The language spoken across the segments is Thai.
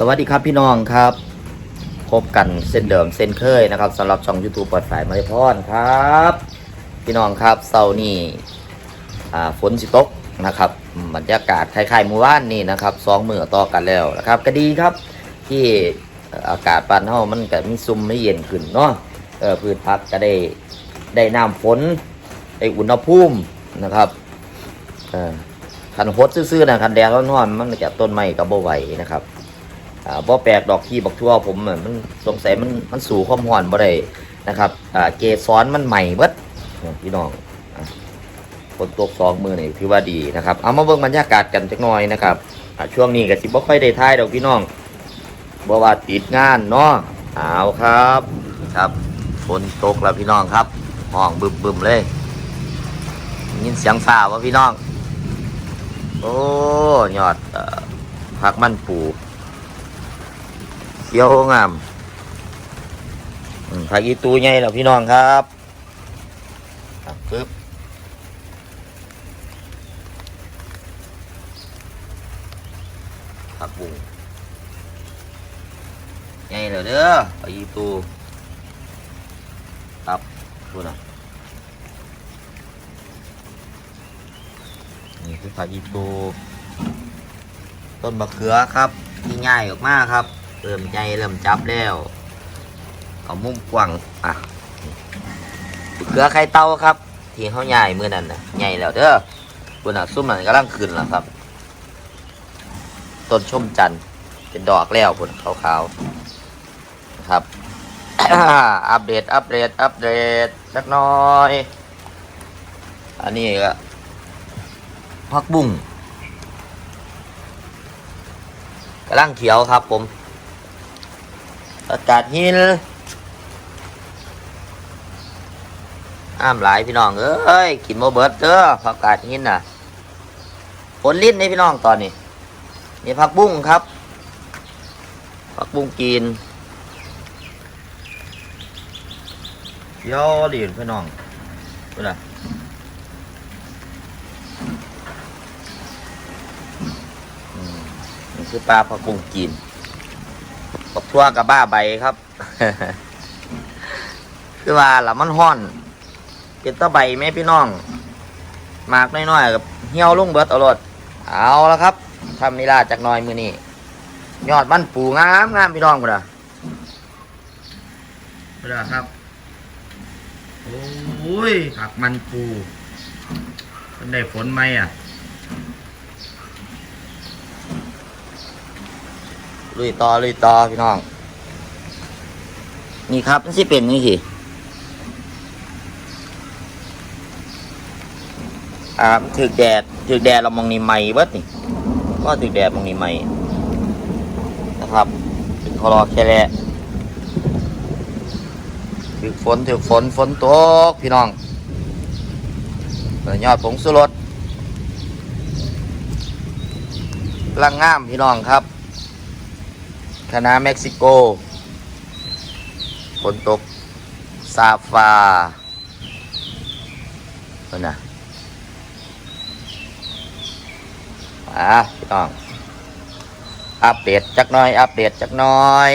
สวัสดีครับพี่น้องครับ พบกันเส้นเดิมเส้นเคยนะครับสำหรับช่อง YouTube ปลอดสายมาริพรครับ พี่น้องครับเสาร์นี้อ่ฝนสิตกนะครับบรรยากาศคล้ายๆหมู่บ้านนี่นะครับสองมือต่อกันแล้วนะครับก็ดีครับที่อากาศปานเฮามันก็มีซุ่มไม่เย็นขึ้นเนาะพืชพักก็ได้ได้น้ำฝนได้อุณหภูมินะครับคันฮดซื่อๆนะคันแดดร้อนๆมันจะต้นไม้ก็บ่ไหวนะครับ อ่าบ่แปลกดอกที่บักทั่วผมมันสงสัยมันมันสู่ความร้อนบ่ได้นะครับอ่าเกสรมันใหม่เบิดพี่น้องฝนตกสองมือนี่ถือว่าดีนะครับ เอามาเบิ่งบรรยากาศกันจักหน่อยนะครับช่วงนี้ก็สิบ่ค่อยได้ถ่ายดอกพี่น้องบ่ว่าติดงานเนาะเอาครับครับฝนตกแล้วพี่น้องครับห้องบึมๆเลยยินเสียงฟ้าวะพี่น้อง โอ้ยอดผักมันปู เขียวงามอืมผักอีตูใหญ่แล้วพี่น้องครับครับปึ๊บผักบุ้งใหญ่แล้วเด้อผักอีตูครับดูนะนี่คือผักอีตูต้นมะเขือครับที่ง่ายออกมาครับ เริ่มใจเริ่มจับแล้วเอามุมกว้างอะมะเขือไข่เต้าครับที่เขาใหญ่เมื่อนั่นนะใหญ่แล้วเด้อคุณอะซุ่มนั่นกำลังขึ้นแล้วครับต้นชมจันทร์เป็นดอกแล้วคุณขาวๆครับอัปเดตอัปเดตอัปเดตสักหน่อย อันนี้ก็พักบุ้งกำลังเขียวครับผม อากาศหินอ้ามหลายพี่น้องเอ้ยกินโมเบิร์ตเด้อผักกาดหินน่ะผลลิ้นนี่พี่น้องตอนนี้นี่ผักบุ้งครับผักบุ้งกินเขียวดีพี่น้องดูนะนี่คือปลาผักบุ้งกิน ปักทั่วกับบ้าใบครับ คือว่าละมันห้อน เป็นตะใบไหมพี่น้องหมากน้อยๆกับเหี่ยวลุ่งเบิดเอารดเอาแล้วครับทำนิลาจากน้อยมือนี่ยอดมันปูงามงามพี่น้องพุ่นอะพุ่นอะครับโอ้ยผักมันปูมันได้ฝนไหมอะ ลุยต่อลุยต่อพี่น้อง นี่ครับมันสิเป็นนี่สิอ่าถึกแดดถึกแดดเรามองนี่ใหม่เบิดนี่ก็ถึกแดดมองนี่ใหม่นะครับ เป็นคอรอแค่แหละถึกฝนถึกฝนฝนตกพี่น้องยอดผงสุรสลังงามพี่น้องครับ คณะเม็กซิโกฝนตกซาฟาเพิ่นน่ะอะพี่น้องอัปเดตจักหน่อย อัปเดตจักหน่อย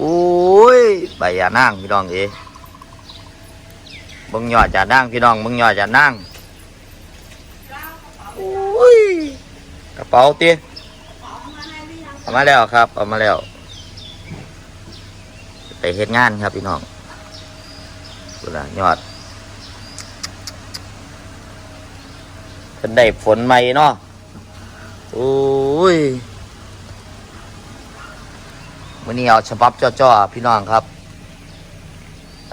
อุ้ยใบยานั่งพี่น้องเอ๋เบึงยอดจะนั่งพี่น้องเบึงยอดจะนั่งอุ้ย กระ เป๋าตีเอามาแล้วครับ เอามาแล้ว ไปเฮ็ดงานครับพี่น้องดูนะยอดเป็นได้ฝนใหม่เนาะโอ้ยวันนี้เอาฉบับจ่อๆพี่น้องครับ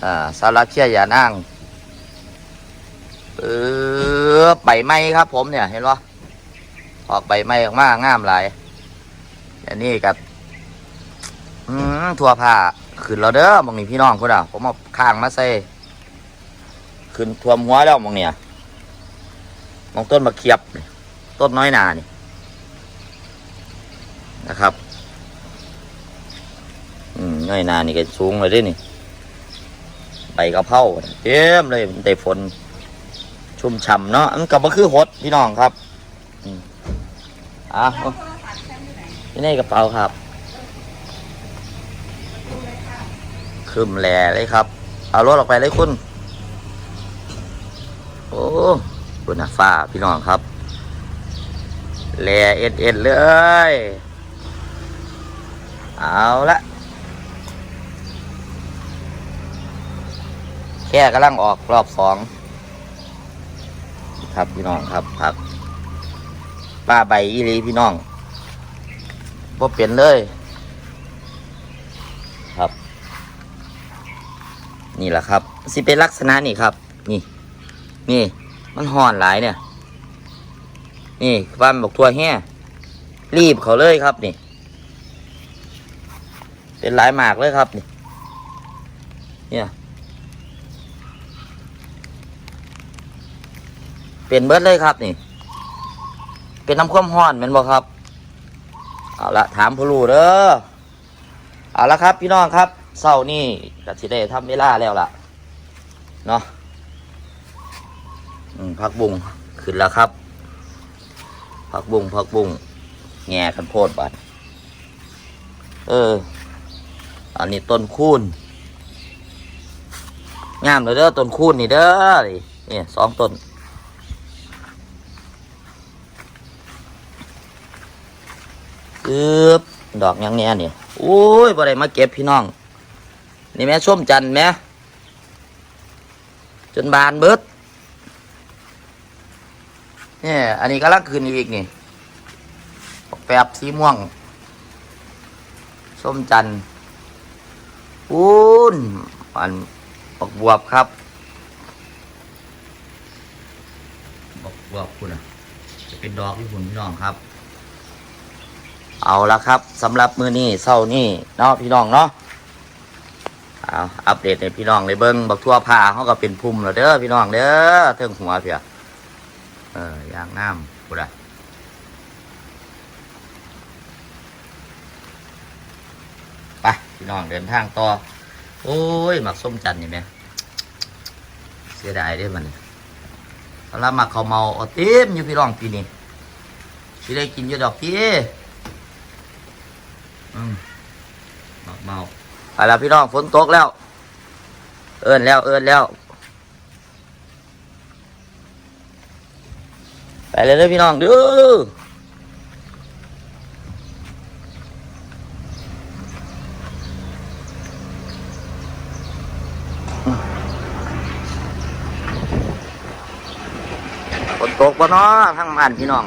อ่าสาระเชี่ยอย่านั่งเออใบไหมครับผมเนี่ยเห็นปะ ออกใบไม้ออกมางามหลายอันนี้กับอืมทั่วผ้าขึ้นแล้วเด้อมองนี่พี่น้องพุ่นอะผมเอาข้างมาใส่ขึ้นท่วหัวแล้วมองเนี่ยมองต้นมะเขียบต้นน้อยหนานี่นะครับ อืมน้อยหนานี่ก็สูงเลยด้นี่ใบกระเพราเต็มเลยมันได้ฝนชุ่มฉ่ำเนาะมันก็บ่คือหดพี่น้องครับ อะนี่ในกระเป๋าครับคืมแหล่เลยครับ เอารถออกไปเลยคุณ โอ้คุณนะฟ้าพี่น้องครับแหล่เอ็ดเอ็ดเลย เอาละแค่กำลังออกรอบสอง ครับพี่น้องครับครับ ป้าใบอีหลีพี่น้องบ่เปลี่ยนเลย ครับ นี่แหละครับสิเป็นลักษณะนี่ครับ นี่ นี่ มันห่อนหลายเนี่ย นี่บ้านบอกทัวแห่รีบเขาเลยครับนี่ เป็นหลายหมากเลยครับนี่ เนี่ย เป็นเบิดเลยครับนี่ เป็นน้ำข้มห้อนแมันบ่ครับ เอาละถามผู้รู้เด้อเอาละครับ พี่น้องครับเศร้านี่ก็สิได้ทำเวลาแล้วล่ะเนาะพักบุงขึ้นแล้วครับพักบุงพักบุงแง่กันโพดบัดเออ อันนี้ต้นคูนงามเลยเด้อต้นคูนนี่เด้อนี่สองต้น อึบดอกยังเนี้ยนี่โอ้ยบ่ได้มาเก็บพี่น้อง นี่แม่ส้มจันทร์แม่จนบานเบิดเนี่ยอันนี้กำลังคืนอีกนี่แปบสีม่วง ส้มจันทร์ปูนอันบักบวบครับบักบวบคุณอะจะเป็นดอกที่คุณพี่น้องครับ เอาละครับสำหรับมือนี้เศร้านี่เนาะพี่น้องเนาะเอาอัปเดตในพี่น้องเลยเบิ้งบักทั่วผ้าเขาก็เป็นพุ่มแล้วเด้อพี่น้องเด้อเทิงหัวเพียเออย่างงามกูได้ไปพี่น้องเดินทางต่อโอ้ยหมักส้มจันทร์นี่ไหมเสียดายด้อมันสำหรับหมักข้าวเมาเอเต็มอยู่พี่น้องปีนี้ที่ได้กินอยู่ดอกพี่ อืมเมาเมาไปแล้วพี่น้องฝนตกแล้ว เอินแล้ว เอินแล้ว ไปเลยเด้อพี่น้องเด้อฝนตกปะเนาะทั้งบ้านพี่น้อง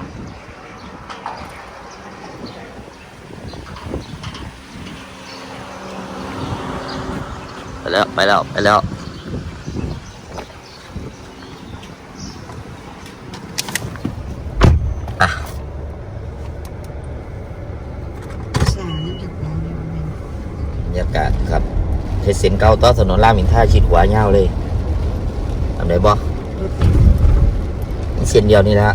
แล้วไปแล้วไปแล้วอะสารน้ำจากน้ำอยู่แม่นบรรยากาศครับเทศเส้นเก่าต่อถนนรามอินทราชิดขวาเงาวเลยทำได้บ่รถเส้นเดียวนี่นะ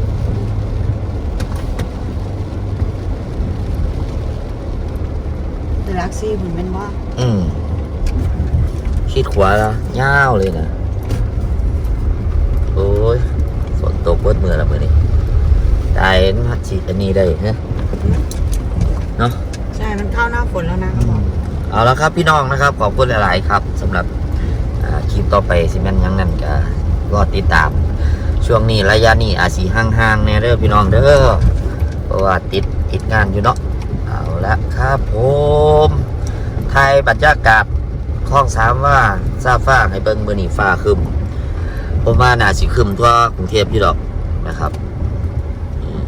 เดลักซี่ผมเป็นว่า อืม ชิดขวาแล้วเงาวเลยนะโอ้ยฝนตกเบิดมือแล้วมือนี้ได้มาฉีดอันนี้ได้ฮะเนาะใช่มันเข้าหน้าฝนแล้วนะเขาบอกเอาละครับพี่น้องนะครับ ขอบคุณหลาย ๆ ครับสำหรับอ่าคลิปต่อไปสิแม่นหยังนั่นก็รอติดตาม ช่วงนี้ระยะนี้อาจสีห่างๆแน่เด้อพี่น้องเด้อเพราะว่าติดติดงานอยู่เนาะเอาละครับผมไทยบรรยากาศ คลองสามว่าซาฟ้าให้เบิ่งมือนีฟ้าคึมผมว่าน่าสิคึมทั่วกรุงเทพอยู่ดอกนะครับอืม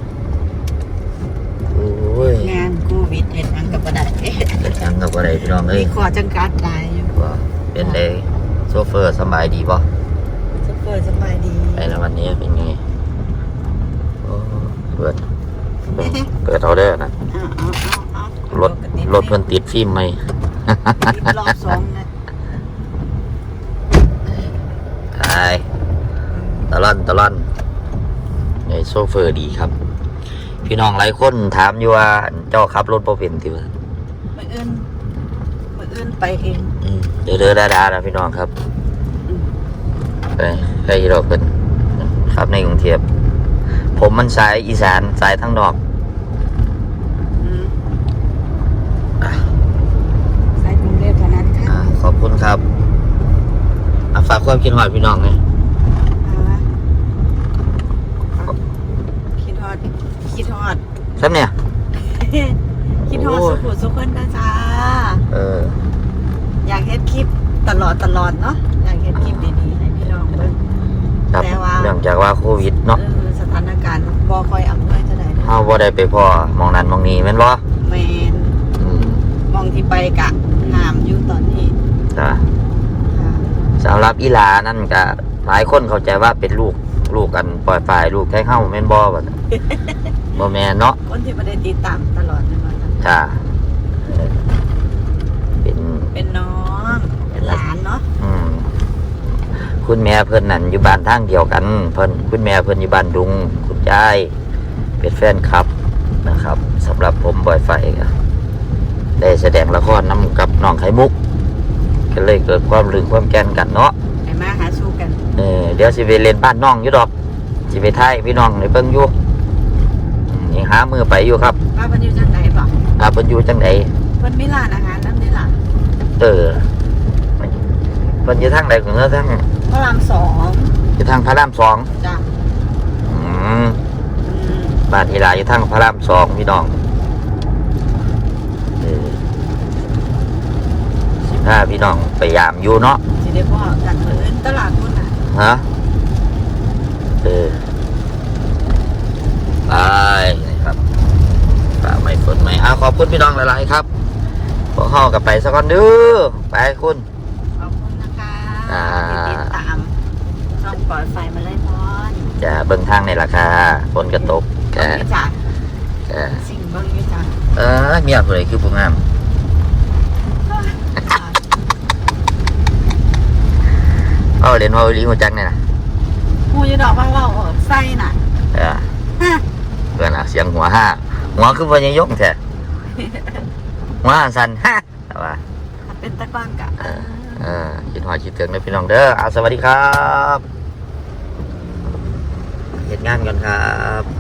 โอ้ยงานโควิดเห็นยังกับประดับเฮ็ดหยังกับอะไรพี่น้องเอ้มียขอจังกัดได้อยู่ว่าเป็นไดโซเฟอร์สำบายดีป่ะจะเปิดสบายดีไปแล้ววันนี้เป็นไงโอ้เปิดเปิดเปิดเอาได้อนะเอาเอาเอาเอารถรถเพิ่นติดฟิล์มไหม ติดรอบสองนะ ทาย ตะล่อนตะล่อนในโซเฟอร์ดีครับ พี่น้องหลายคนถามอยู่ว่าเจ้าขับรถบ่เป็นติว่ามืออื่นมืออื่นไปเองอืมเดือเดือดาดานะพี่น้องครับอืมไปใครเราเป็นครับในกรุงเทพผมมันสายอีสานสายทั้งนอกอะสายกรุงเทพเท่านั้นค่ะอ่าขอบคุณครับ อะฝากความคิดหอดพี่น้องไงอ่าคิดฮอดคิดฮอดใช่เนี่ย คิดฮอดโอ้ สุยขุมสุขคนนะจ้าเออ อยากเฮ็ดคลิปตลอดตลอดเนาะอยากเฮ็ดคลิปดีๆให้พี่น้องเบิ่ง ครับแต่ว่า เนื่องจากว่าโควิดเนาะเออสถานการณ์บ่ค่อยอำนวยเท่าใดเด้อเฮาบ่ได้ไปพ่อหมองนั้นหมองนี้แม่นบ่แม่นอืมมองที่ไปกะห้ามอยู่ตอนนี้ จ้ะค่ะ สำหรับอีหลานั่นก็หลายคนเข้าใจว่าเป็นลูกลูกกันปล่อยฝ่ายลูกแท้เฮาแม่นบ่บัดนั้นบ่แม่นเนาะคนที่บ่ได้ติดตามตลอดนั่นว่าซั่นจ้าเออเป็นเป็นน้องเป็นหลานเนาะอืมคุณแม่เพิ่นนั่นอยู่บ้านทางเดียวกัน เพิ่นคุณแม่เพิ่นอยู่บ้านดุง คุณยายเป็นแฟนคลับนะครับสำหรับผมบอยไฟก็ได้แสดงละครนํกับน้องไข่มุก ก็เลยเกิดความลึงความแกนกันเนาะให้มาหาสู้กันเออเดี๋ยวสิไปเล่นบ้านน้องอยู่ดอกสิไปถ่ายพี่น้องในเบิ่งอยู่อืมยังหามือไปอยู่ครับว่าเพิ่นอยู่จังไดบ่อาเพิ่นอยู่จังไดเพิ่นมีร้านอาหารนำได้ล่ะเออเพิ่นอยู่ทางใดของเนื้อทางพระรามสองอยู่ทางพระรามสองจ้ะอืมอืมบ้านอีหลาอยู่ทางพระรามสองพี่น้องเออ สิพาพี่น้องไปยามอยู่เนาะสิได้พ่อกันเพิ่นตลาดพุ่นน่ะฮะเออไปครับฝากไม่ฝนไม่เอาขอบคุณพี่น้องหลายๆครับพวกห้อกับไปสักก่อนเด้อไปคุณขอบคุณนะคะที่ติดตามช่องปล่อยไฟมาเลยพรจะเบิ่งทางในราคาฝนกระตกแกจ้ะแกสิ่งเบิ่งอยู่จ้ะเออเมียผู้ใดคือผู้งาม เอาเรียนว่าลีหัวจักเนี่ยนะหมูอยู่ดอกว่าเราใส่น่ะเออฮะเพื่อนอะเสียงหัวห้าหัวคือพญายงแท้หัวสันห้าแต่ว่าเป็นตะกอนกะเออคิดหอยคิดถึงนะพี่น้องเด้อเอาสวัสดีครับเหตุงานกันครับ